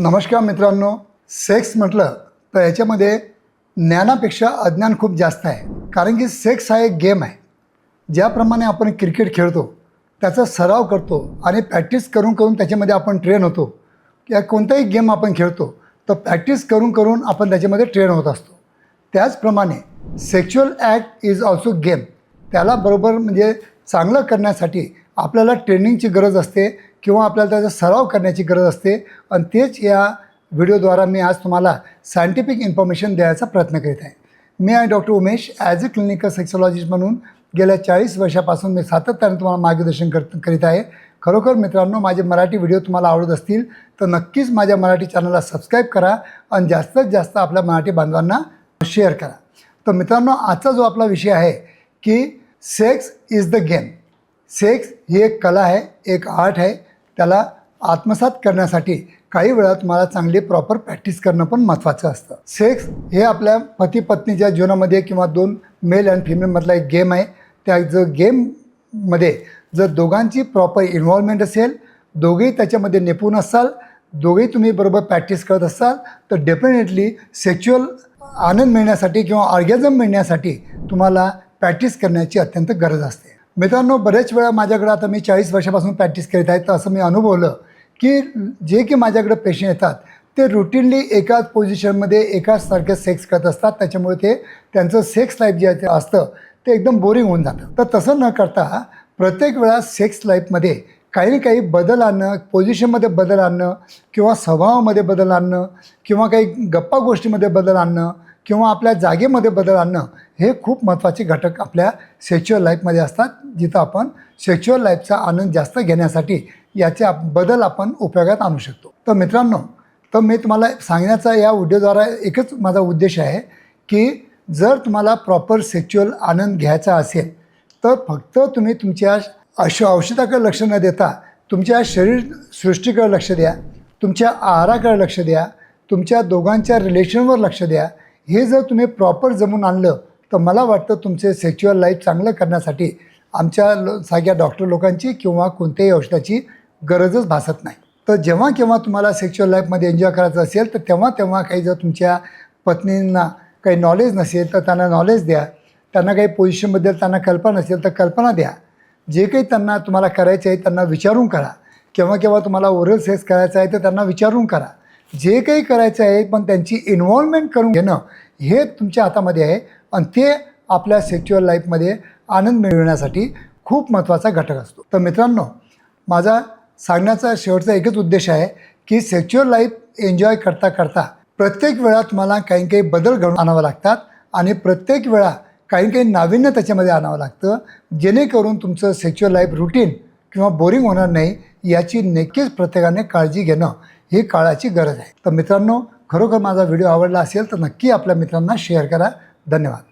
नमस्कार मित्रांनो सेक्स म्हटलं तर याच्यामध्ये ज्ञानापेक्षा अज्ञान खूप जास्त आहे. कारण की सेक्स हा एक गेम आहे. ज्याप्रमाणे आपण क्रिकेट खेळतो त्याचा सराव करतो आणि प्रॅक्टिस करून करून त्याच्यामध्ये आपण ट्रेन होतो. या कोणताही गेम आपण खेळतो तर प्रॅक्टिस करून करून आपण त्याच्यामध्ये ट्रेन होत असतो. त्याचप्रमाणे sexual act is also game त्याला बरोबर म्हणजे चांगलं करण्यासाठी आपल्याला ट्रेनिंगची गरज असते. किंवा आपल्याला त्याचा सराव करण्याची गरज असते. आणि तेच या व्हिडिओद्वारा मी आज तुम्हाला सायंटिफिक इन्फॉर्मेशन द्यायचा प्रयत्न करीत आहे. मी आहे doctor Umesh as a clinical sexologist म्हणून गेल्या चाळीस वर्षापासून मी सातत्याने तुम्हाला मार्गदर्शन कर करीत आहे. खरोखर मित्रांनो माझे मराठी व्हिडिओ तुम्हाला आवडत असतील तर नक्कीच माझ्या मराठी चॅनलला सबस्क्राईब करा आणि जास्तीत जास्त आपल्या मराठी बांधवांना शेअर करा. तर मित्रांनो आजचा जो आपला विषय आहे की sex is the game sex ही एक कला आहे एक आर्ट आहे. त्याला आत्मसात करण्यासाठी काही वेळा तुम्हाला चांगली प्रॉपर प्रॅक्टिस करणं पण महत्त्वाचं असतं. सेक्स हे आपल्या पती पत्नीच्या जीवनामध्ये किंवा दोन मेल अँड फिमेलमधला एक गेम आहे. त्या जर गेममध्ये जर दोघांची प्रॉपर इन्व्हॉल्वमेंट असेल दोघेही त्याच्यामध्ये निपुण असाल दोघेही तुम्ही बरोबर प्रॅक्टिस करत असाल तर डेफिनेटली सेक्च्युअल आनंद मिळण्यासाठी किंवा ऑर्गॅझम मिळण्यासाठी तुम्हाला प्रॅक्टिस करण्याची अत्यंत गरज असते. मित्रांनो बरेच वेळा माझ्याकडे आता मी चाळीस वर्षापासून प्रॅक्टिस करीत आहे. तर असं मी अनुभवलं की जे की माझ्याकडे पेशंट येतात ते रुटीनली एकाच पोझिशनमध्ये एकाच सारखे सेक्स करत असतात. त्याच्यामुळे ते त्यांचं सेक्स लाईफ जे असतं ते एकदम बोरिंग होऊन जातं. तर तसं न करता प्रत्येक वेळा सेक्स लाईफमध्ये काही ना काही बदल आणणं पोझिशनमध्ये बदल आणणं किंवा स्वभावामध्ये बदल आणणं किंवा काही गप्पा गोष्टीमध्ये बदल आणणं किंवा आपल्या जागेमध्ये बदल आणणं हे खूप महत्त्वाचे घटक आपल्या सेक्च्युअल लाईफमध्ये असतात जिथं आपण सेक्च्युअल लाईफचा आनंद जास्त घेण्यासाठी याचे आप बदल आपण उपयोगात आणू शकतो. तर मित्रांनो तर मी तुम्हाला सांगण्याचा या व्हिडिओद्वारा एकच माझा उद्देश आहे की जर तुम्हाला प्रॉपर सेक्च्युअल आनंद घ्यायचा असेल तर फक्त तुम्ही तुमच्या अश औषधाकडे लक्ष न देता तुमच्या शरीर सृष्टीकडे लक्ष द्या तुमच्या आहाराकडे लक्ष द्या तुमच्या दोघांच्या रिलेशनवर लक्ष द्या हे जर तुम्ही प्रॉपर जमून आणलं तर मला वाटतं तुमचे सेक्च्युअल लाईफ चांगलं करण्यासाठी आमच्या लो सगळ्या डॉक्टर लोकांची किंवा कोणत्याही औषधाची गरजच भासत नाही. तर जेव्हा केव्हा तुम्हाला सेक्च्युअल लाईफमध्ये एन्जॉय करायचं असेल तर तेव्हा तेव्हा काही जर तुमच्या पत्नींना काही नॉलेज नसेल तर त्यांना नॉलेज द्या. त्यांना काही पोझिशनबद्दल त्यांना कल्पना नसेल तर कल्पना द्या. जे काही त्यांना तुम्हाला करायचं आहे त्यांना विचारून करा. केव्हा केव्हा तुम्हाला ओरल सेक्स करायचं आहे तर त्यांना विचारून करा. जे काही करायचं आहे पण त्यांची इन्व्हॉल्वमेंट करून घेणं हे तुमच्या हातामध्ये आहे. आणि ते आपल्या सेक्च्युअल लाईफमध्ये आनंद मिळवण्यासाठी खूप महत्त्वाचा घटक असतो. तर मित्रांनो माझा सांगण्याचा शेवटचा एकच उद्देश आहे की सेक्च्युअल लाईफ एन्जॉय करता करता प्रत्येक वेळा तुम्हाला काही काही बदल घडून आणावं लागतात आणि प्रत्येक वेळा काही काही नाविन्य त्याच्यामध्ये आणावं लागतं. जेणेकरून तुमचं सेक्च्युअल लाईफ रुटीन किंवा बोरिंग होणार नाही याची नक्कीच प्रत्येकाने काळजी घेणं ही काळाची गरज आहे. तर मित्रांनो खरोखर माझा व्हिडिओ आवडला असेल तर नक्की आपल्या मित्रांना शेअर करा. धन्यवाद.